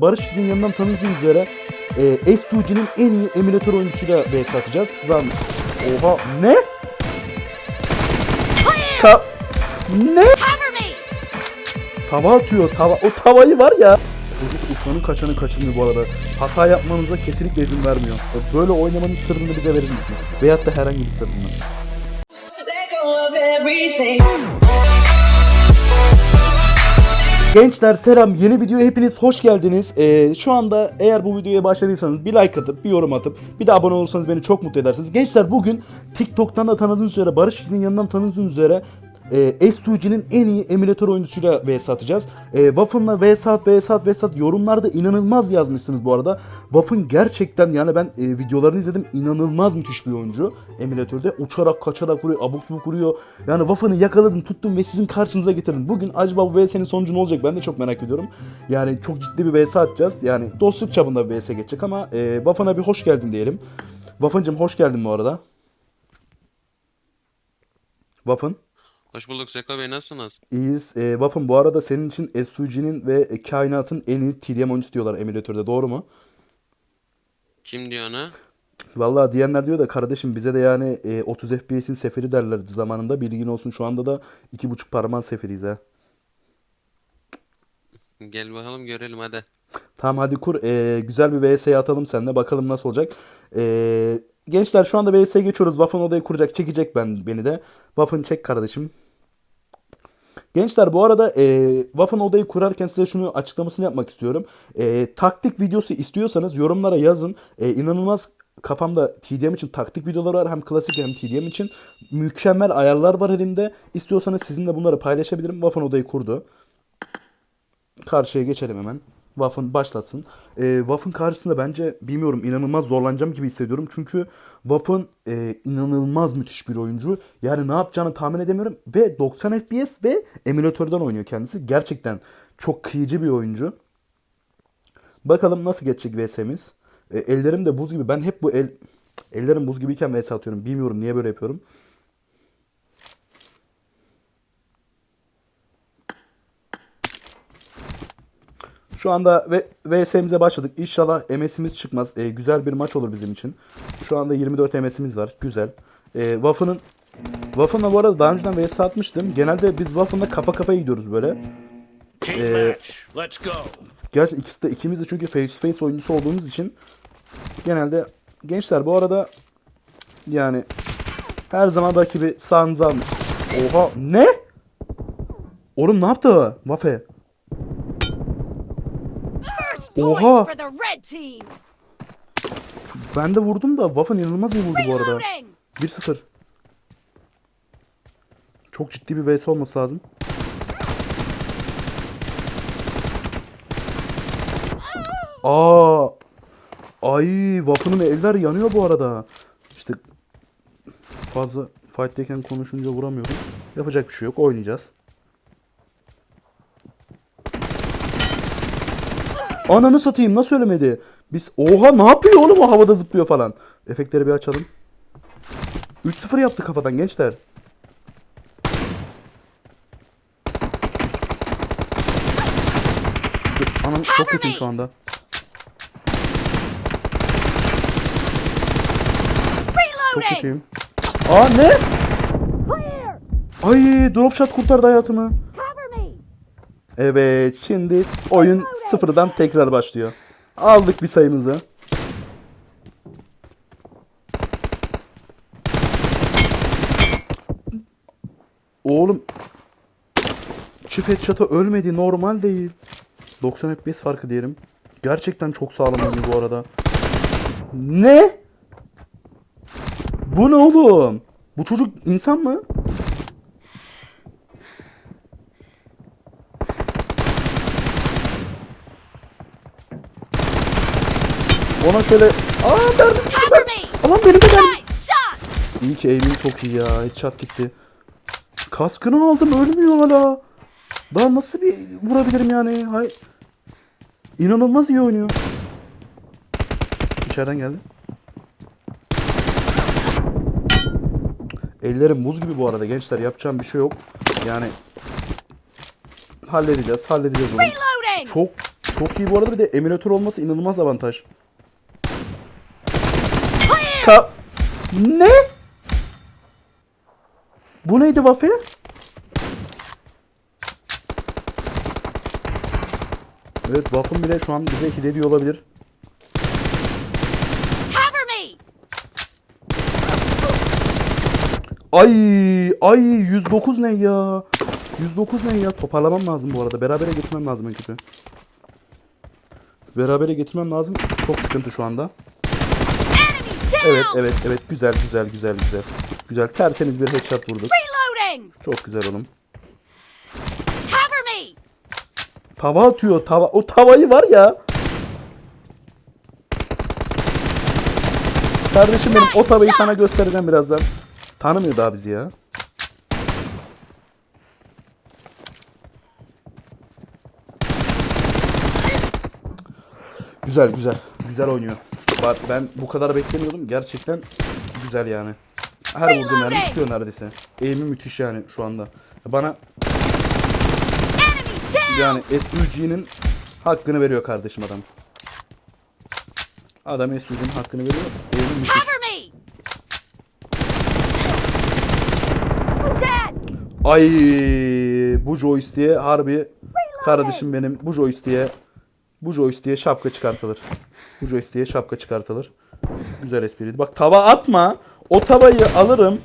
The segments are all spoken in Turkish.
Barış Çiftliğin yanından tanıdığınız üzere e, S2G'nin en iyi emülatör oyuncusuyla vs atacağız. Zaman... Oha ne? Ka ne? Tava atıyor tava. O tavayı var ya. Çocuk uçmanın kaçanı kaçınıyor bu arada. Hata yapmanıza kesinlikle izin vermiyor. Böyle oynamanın sırrını bize verir misin? Veyahut da herhangi bir sırrını. Gençler selam yeni videoya hepiniz hoş geldiniz. Ee, şu anda eğer bu videoya başladıysanız bir like atıp bir yorum atıp bir de abone olursanız beni çok mutlu edersiniz. Gençler bugün TikTok'tan da tanıdığınız üzere Barış İşçi'nin yanından tanıdığınız üzere e, S2G'nin en iyi emülatör oyuncusuyla vs atacağız. E, Waffen'la vs at vs at vs at yorumlarda inanılmaz yazmışsınız bu arada. Waffen gerçekten yani ben e, videolarını izledim inanılmaz müthiş bir oyuncu emülatörde. Uçarak kaçarak vuruyor abuk subuk vuruyor. Yani Waffen'ı yakaladım tuttum ve sizin karşınıza getirdim. Bugün acaba bu VS'nin sonucu ne olacak ben de çok merak ediyorum. Yani çok ciddi bir VS atacağız. Yani dostluk çapında bir VS geçecek ama e, Waffen'a bir hoş geldin diyelim. Waffen'cım hoş geldin bu arada. Waffen. Hoş bulduk Zeko Bey nasılsınız? İyiyiz. E, Waffen bu arada senin için S2G'nin ve e, kainatın en iyi TDM oyuncusu diyorlar emülatörde doğru mu? Kim diyor ona? Vallahi diyenler diyor da kardeşim bize de yani e, 30 FPS'in seferi derlerdi zamanında. Bilgin olsun şu anda da 2.5 parmağın seferiyiz ha. Gel bakalım görelim hadi. Tamam hadi kur. E, güzel bir VS atalım seninle. Bakalım nasıl olacak. E, gençler şu anda VS'ye geçiyoruz. Waffen odayı kuracak. Çekecek ben beni de. Waffen çek kardeşim. Gençler bu arada e, Waffen odayı kurarken size şunu açıklamasını yapmak istiyorum. E, taktik videosu istiyorsanız yorumlara yazın. E, inanılmaz kafamda TDM için taktik videolar var. Hem klasik hem TDM için. Mükemmel ayarlar var elimde. İstiyorsanız sizinle bunları paylaşabilirim. Waffen odayı kurdu. Karşıya geçelim hemen. Waffen başlasın. E, Waffen karşısında bence bilmiyorum inanılmaz zorlanacağım gibi hissediyorum. Çünkü Waffen e, inanılmaz müthiş bir oyuncu. Yani ne yapacağını tahmin edemiyorum. Ve 90 FPS ve emülatörden oynuyor kendisi. Gerçekten çok kıyıcı bir oyuncu. Bakalım nasıl geçecek VS'miz. E, ellerim de buz gibi. Ben hep bu el ellerim buz gibiyken VS atıyorum. Bilmiyorum niye böyle yapıyorum. Şu anda ve VS'mize başladık. İnşallah MS'imiz çıkmaz. E, güzel bir maç olur bizim için. Şu anda 24 MS'imiz var. Güzel. E, Waffen'ın Waffen'la bu arada daha önceden VS atmıştım. Genelde biz Waffen'la kafa kafaya gidiyoruz böyle. Go. Gerçi ikisi de ikimiz de çünkü face to face oyuncusu olduğumuz için genelde gençler bu arada yani her zaman rakibi sağınıza almış. Oha ne? Oğlum ne yaptı o? Oha! Ben de vurdum da Waffen inanılmaz iyi vurdu bu arada. Reloading! 1-0. Çok ciddi bir vs olması lazım. Aa! Ay, Waffen'ın eller yanıyor bu arada. İşte fazla fight'teyken konuşunca vuramıyorum. Yapacak bir şey yok. Oynayacağız. Ananı satayım nasıl söylemedi? Biz oha ne yapıyor oğlum o havada zıplıyor falan. Efektleri bir açalım. 3-0 yaptı kafadan gençler. Anam çok kötüyüm şu anda. Çok kötüyüm. Aa ne? Ay drop shot kurtardı hayatımı. Evet şimdi oyun sıfırdan tekrar başlıyor. Aldık bir sayımızı. Oğlum çift headshot'a ölmedi normal değil. 90 FPS farkı diyelim. Gerçekten çok sağlam bu arada. Ne? Bu ne oğlum? Bu çocuk insan mı? Ona şöyle... Aa gitti. me! Aman benim de shot! İyi ki aim'im çok iyi ya. Headshot gitti. Kaskını aldım ölmüyor hala. Daha nasıl bir vurabilirim yani? Hay. İnanılmaz iyi oynuyor. İçeriden geldi. Ellerim buz gibi bu arada gençler. Yapacağım bir şey yok. Yani halledeceğiz, halledeceğiz onu. Çok Çok iyi bu arada bir de emülatör olması inanılmaz avantaj. Ka ne? Bu neydi Wafe? Evet Waffen bile şu an bize hile ediyor olabilir. Cover me! Ay ay 109 ne ya? 109 ne ya? Toparlamam lazım bu arada. Berabere getirmem lazım en kötü. Berabere getirmem lazım. Çok sıkıntı şu anda. Evet evet evet güzel güzel güzel güzel. Güzel tertemiz bir headshot vurduk. Çok güzel oğlum. Tava atıyor tava. O tavayı var ya. Kardeşim benim o tavayı sana göstereceğim birazdan. Tanımıyor daha bizi ya. Güzel güzel. Güzel oynuyor. Bak ben bu kadar beklemiyordum. Gerçekten güzel yani. Her vurduğum mermi tutuyor neredeyse. Eğimi müthiş yani şu anda. Bana yani SUG'nin hakkını veriyor kardeşim adam. Adam SUG'nin hakkını veriyor. Eğimi müthiş. Ay bu joystick'e harbi kardeşim benim bu joystick'e bu joystick'e şapka çıkartılır. Bu joystick'e şapka çıkartılır. Güzel espriydi. Bak tava atma. O tavayı alırım.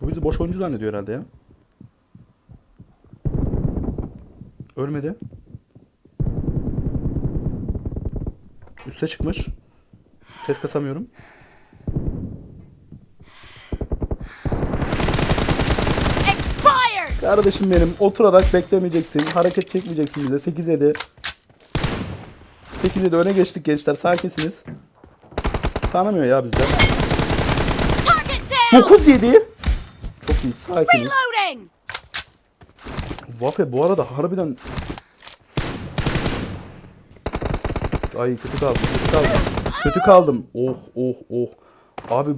Bu bizi boş oyuncu zannediyor herhalde ya. Ölmedi. Üste çıkmış. Ses kasamıyorum. Kardeşim benim oturarak beklemeyeceksin. Hareket çekmeyeceksin bize. 8 7. 8 7 öne geçtik gençler. Sakinsiniz. Tanımıyor ya bizden. Target down! 9 7. Çok iyi. Sakiniz. Wafe bu arada harbiden Ay kötü kaldım, kötü kaldım. Kötü kaldım. Oh oh oh. Abi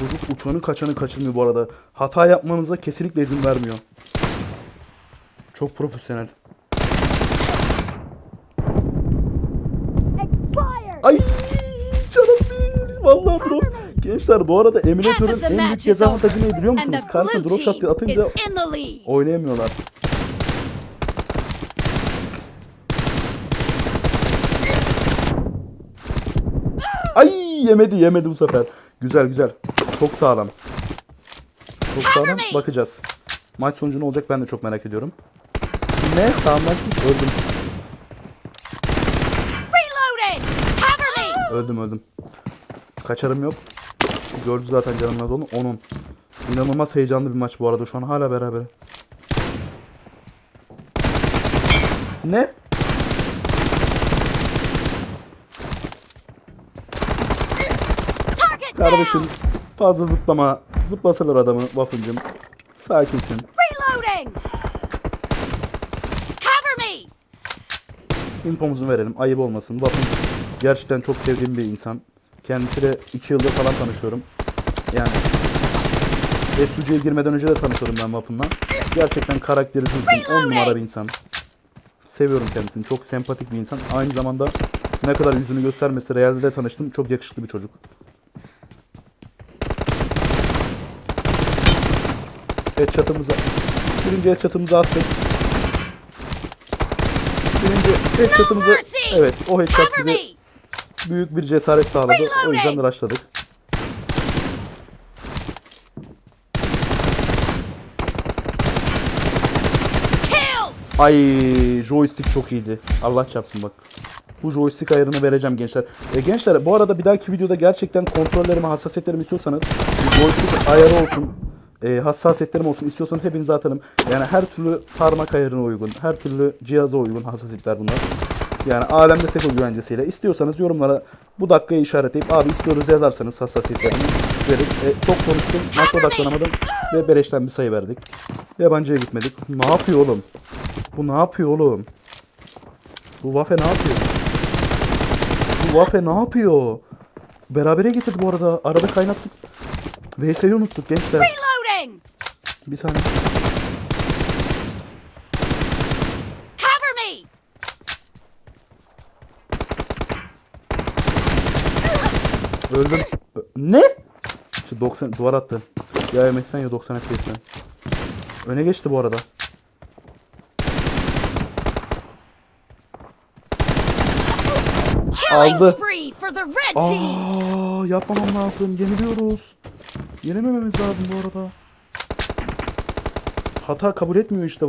çocuk uçanı kaçanı kaçırmıyor bu arada. Hata yapmanıza kesinlikle izin vermiyor. Çok profesyonel. Ay canım benim. Vallahi drop. Gençler bu arada emülatörün en büyük dezavantajı ne biliyor musunuz? blue drop shot atınca oynayamıyorlar. Ay yemedi yemedi bu sefer. Güzel güzel. Çok sağlam. Çok sağlam. Bakacağız. Maç sonucu ne olacak ben de çok merak ediyorum. Ne? Sağımdan çıkmış. Öldüm. Öldüm öldüm. Kaçarım yok. Gördü zaten canım az onu. Onun. İnanılmaz heyecanlı bir maç bu arada. Şu an hala beraber. Ne? Kardeşim! Fazla zıplama. Zıplatırlar adamı Waffle'cım. Sakinsin. Reloading! Cover me! Infomuzu verelim. Ayıp olmasın. Waffle gerçekten çok sevdiğim bir insan. Kendisiyle 2 yıldır falan tanışıyorum. Yani SUC'ye girmeden önce de tanışıyordum ben Waffle'la. Gerçekten karakteri düzgün. 10 numara bir insan. Seviyorum kendisini. Çok sempatik bir insan. Aynı zamanda ne kadar yüzünü göstermesi realde de tanıştım. Çok yakışıklı bir çocuk. Headshot'ımıza birinci headshot'ımızı attık. Birinci headshot'ımızı mercy! evet o headshot bize büyük bir cesaret sağladı. O yüzden rushladık. Ay joystick çok iyiydi. Allah çarpsın bak. Bu joystick ayarını vereceğim gençler. E, gençler bu arada bir dahaki videoda gerçekten kontrollerimi, hassasiyetlerimi istiyorsanız joystick ayarı olsun, e, hassasiyetlerim olsun istiyorsanız hepinize atalım. Yani her türlü parmak ayarına uygun, her türlü cihaza uygun hassasiyetler bunlar. Yani alemde seko güvencesiyle. istiyorsanız yorumlara bu dakikayı işaretleyip abi istiyoruz yazarsanız hassasiyetlerini veririz. E, çok konuştum, maç odaklanamadım ve beleşten bir sayı verdik. Yabancıya gitmedik. Ne yapıyor oğlum? Bu ne yapıyor oğlum? Bu Wafe ne yapıyor? Bu Wafe ne yapıyor? Berabere getirdi bu arada. Arada kaynattık. VS'yi unuttuk gençler. Bir saniye. Cover me! Öldüm. Ne? Şu 90 duvar attı. Ya MS'den ya 90 FPS'den. Öne geçti bu arada. Aldı. Aa, yapmamam lazım. Yeniliyoruz. Yenemememiz lazım bu arada. Hata kabul etmiyor işte.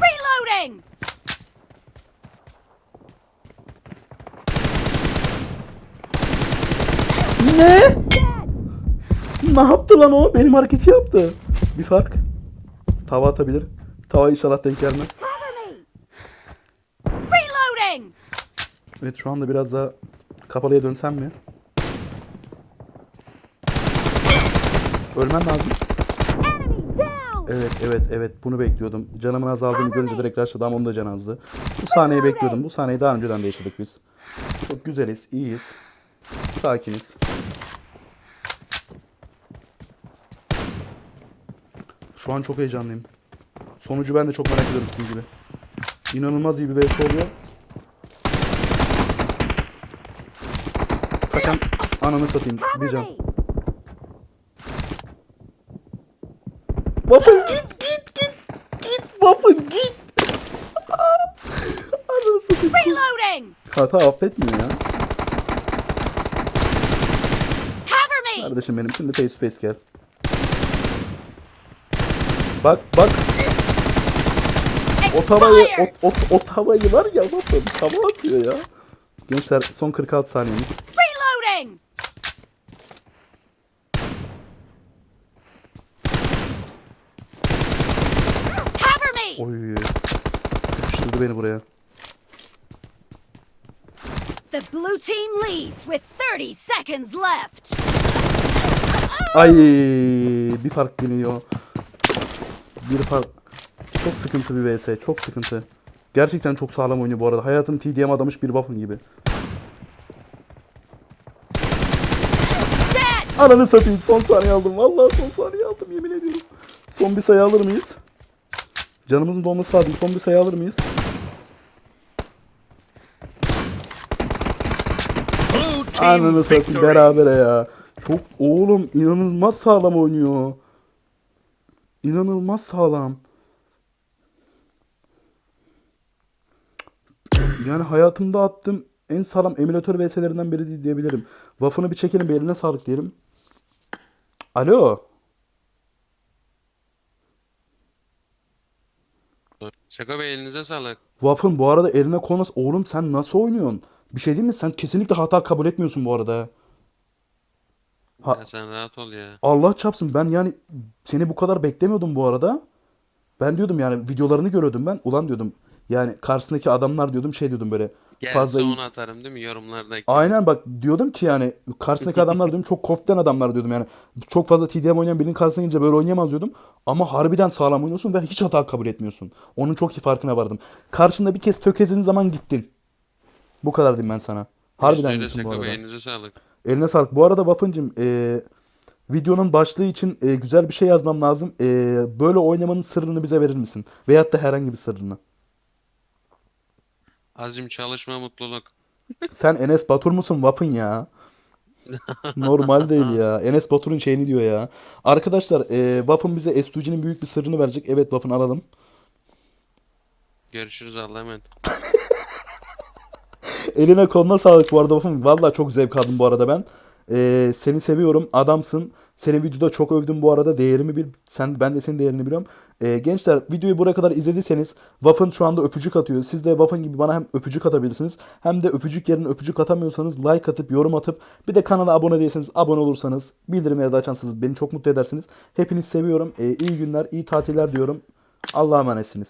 Reloading! Ne? Ne yaptı lan o? Benim hareketi yaptı. Bir fark. Tava atabilir. Tava inşallah denk gelmez. Reloading! Evet şu anda biraz daha kapalıya dönsem mi? Ölmem lazım. Evet evet evet bunu bekliyordum. Canımın azaldığını görünce direkt rushladı ama onun da canı azdı. Bu sahneyi bekliyordum. Bu sahneyi daha önceden de yaşadık biz. Çok güzeliz, iyiyiz. Sakiniz. Şu an çok heyecanlıyım. Sonucu ben de çok merak ediyorum sizin gibi. İnanılmaz iyi bir vs oluyor. Kaçan ananı satayım. Bir can. Waffen git git git git Waffen git. Ananı satayım. Reloading! Hata affetmiyor ya. Cover me! Kardeşim benim şimdi face to face gel. Bak bak o tavayı o, o, o tavayı var ya Waffen tava atıyor ya. Gençler son 46 saniyemiz. Reloading! Cover me! Oy. Sıkıştırdı beni buraya. The blue team leads with 30 seconds left. Ay bir fark biniyor. Bir fark. Çok sıkıntı bir vs. Çok sıkıntı. Gerçekten çok sağlam oynuyor bu arada. Hayatını TDM adamış bir Waffen gibi. Ananı satayım son saniye aldım. Vallahi son saniye aldım yemin ediyorum. Son bir sayı alır mıyız? Canımızın dolması lazım. Son bir sayı alır mıyız? Ananı satayım berabere ya. Çok oğlum inanılmaz sağlam oynuyor. İnanılmaz sağlam. Yani hayatımda attığım en sağlam emülatör vs'lerinden biri diyebilirim. Waffle'ını bir çekelim bir eline sağlık diyelim. Alo. Seko Bey elinize sağlık. Waffen bu arada eline konas. Oğlum sen nasıl oynuyorsun? Bir şey değil mi? Sen kesinlikle hata kabul etmiyorsun bu arada. Ha- Ya sen rahat ol ya. Allah çapsın ben yani seni bu kadar beklemiyordum bu arada. Ben diyordum yani videolarını görüyordum ben. Ulan diyordum yani karşısındaki adamlar diyordum şey diyordum böyle Gelse fazla onu atarım değil mi yorumlardaki? Aynen bak diyordum ki yani karşısındaki adamlar diyordum çok koften adamlar diyordum yani. Çok fazla TDM oynayan birinin karşısına gelince böyle oynayamaz diyordum. Ama harbiden sağlam oynuyorsun ve hiç hata kabul etmiyorsun. Onun çok iyi farkına vardım. Karşında bir kez tökezlediğin zaman gittin. Bu kadar diyeyim ben sana. Harbiden iyisin bu arada. Elinize sağlık. Eline sağlık. Bu arada Waffen'cim e, videonun başlığı için e, güzel bir şey yazmam lazım. E, böyle oynamanın sırrını bize verir misin? Veyahut da herhangi bir sırrını. Azim çalışma mutluluk. Sen Enes Batur musun Waffen ya? Normal değil ya. Enes Batur'un şeyini diyor ya. Arkadaşlar e, Waffen bize S2G'nin büyük bir sırrını verecek. Evet Waffen alalım. Görüşürüz Allah'a emanet. Eline koluna sağlık bu arada Waffen. Valla çok zevk aldım bu arada ben. E, seni seviyorum. Adamsın. Seni videoda çok övdüm bu arada. Değerimi bil. Sen, ben de senin değerini biliyorum. E, gençler videoyu buraya kadar izlediyseniz Waffen şu anda öpücük atıyor. Siz de Waffen gibi bana hem öpücük atabilirsiniz. Hem de öpücük yerine öpücük atamıyorsanız like atıp yorum atıp bir de kanala abone değilseniz abone olursanız bildirimleri de açarsanız beni çok mutlu edersiniz. Hepinizi seviyorum. E, iyi günler, iyi tatiller diyorum. Allah'a emanetsiniz.